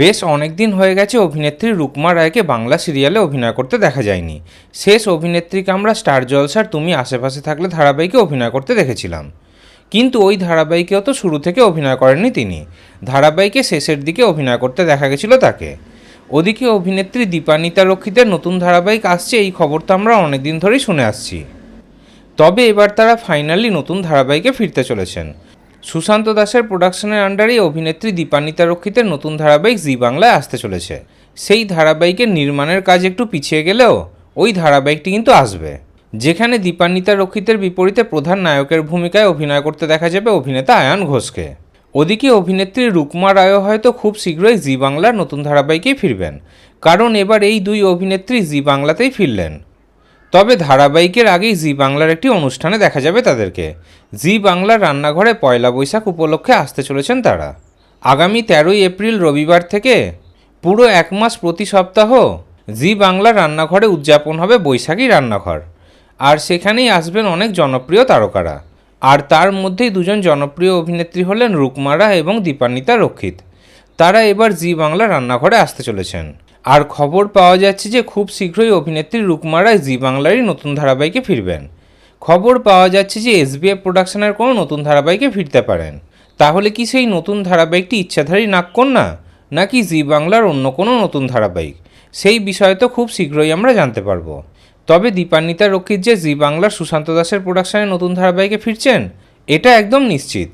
বেশ অনেক দিন হয়ে গেছে অভিনেত্রী রুকমা রায়কে বাংলা সিরিয়ালে অভিনয় করতে দেখা যায়নি। শেষ অভিনেত্রীকে আমরা স্টার জলসার তুমি আশেপাশে থাকলে ধারাবাহিকে অভিনয় করতে দেখেছিলাম। কিন্তু ওই ধারাবাহিকেও তো শুরু থেকে অভিনয় করেননি তিনি। ধারাবাহিকে শেষের দিকে অভিনয় করতে দেখা গেছিল তাকে। ওদিকে অভিনেত্রী দীপানিতা রক্ষিতের নতুন ধারাবাহিক আসছে এই খবর তো আমরা অনেকদিন ধরেই শুনে আসছি। তবে এবার তারা ফাইনালি নতুন ধারাবাহিকে ফিরতে চলেছেন। সুশান্ত দাসের প্রোডাকশনের আন্ডারেই অভিনেত্রী দীপান্বিতা রক্ষিতের নতুন ধারাবাহিক জি বাংলায় আসতে চলেছে। সেই ধারাবাহিকের নির্মাণের কাজ একটু পিছিয়ে গেলেও ওই ধারাবাহিকটি কিন্তু আসবে। যেখানে দীপান্বিতা রক্ষিতের বিপরীতে প্রধান নায়কের ভূমিকায় অভিনয় করতে দেখা যাবে অভিনেতা আয়ান ঘোষকে। ওদিকে অভিনেত্রী রুকমা রায়ও হয়তো খুব শীঘ্রই জি বাংলার নতুন ধারাবাহিকেই ফিরবেন। কারণ এবার এই দুই অভিনেত্রী জি বাংলাতেই ফিরলেন। তবে ধারাবাহিকের আগেই জি বাংলার একটি অনুষ্ঠানে দেখা যাবে তাদেরকে। জি বাংলার রান্নাঘরে পয়লা বৈশাখ উপলক্ষে আসতে চলেছেন তারা। আগামী তেরোই এপ্রিল রবিবার থেকে পুরো এক মাস প্রতি সপ্তাহ জি বাংলার রান্নাঘরে উদযাপন হবে বৈশাখী রান্নাঘর। আর সেখানেই আসবেন অনেক জনপ্রিয় তারকারা। আর তার মধ্যেই দুজন জনপ্রিয় অভিনেত্রী হলেন রুকমারা এবং দীপান্বিতা রক্ষিত। তারা এবার জি বাংলা রান্নাঘরে আসতে চলেছেন। আর খবর পাওয়া যাচ্ছে যে খুব শীঘ্রই অভিনেত্রী রুকমারাই জি বাংলারই নতুন ধারাবাহিকে ফিরবেন। খবর পাওয়া যাচ্ছে যে এসবিএফ প্রোডাকশনের কোনো নতুন ধারাবাহিকে ফিরতে পারেন। তাহলে কি সেই নতুন ধারাবাহিকটি ইচ্ছাধারী নাগকন্যা, নাকি জি বাংলার অন্য কোনো নতুন ধারাবাহিক? সেই বিষয়ে তো খুব শীঘ্রই আমরা জানতে পারব। তবে দীপান্বিতা রক্ষিত যে জি বাংলার সুশান্ত দাসের প্রোডাকশনে নতুন ধারাবাহিকে ফিরছেন, এটা একদম নিশ্চিত।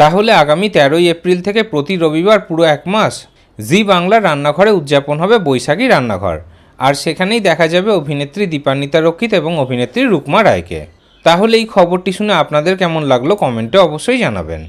তাহলে আগামী তেরোই এপ্রিল থেকে প্রতি রবিবার পুরো এক মাস জি বাংলার রান্নাঘরে উদযাপন হবে বৈশাখী রান্নাঘর। আর সেখানেই দেখা যাবে অভিনেত্রী দীপান্বিতা রক্ষিত এবং অভিনেত্রী রুকমা রায়কে। তাহলে এই খবরটি শুনে আপনাদের কেমন লাগল কমেন্টে অবশ্যই জানাবেন।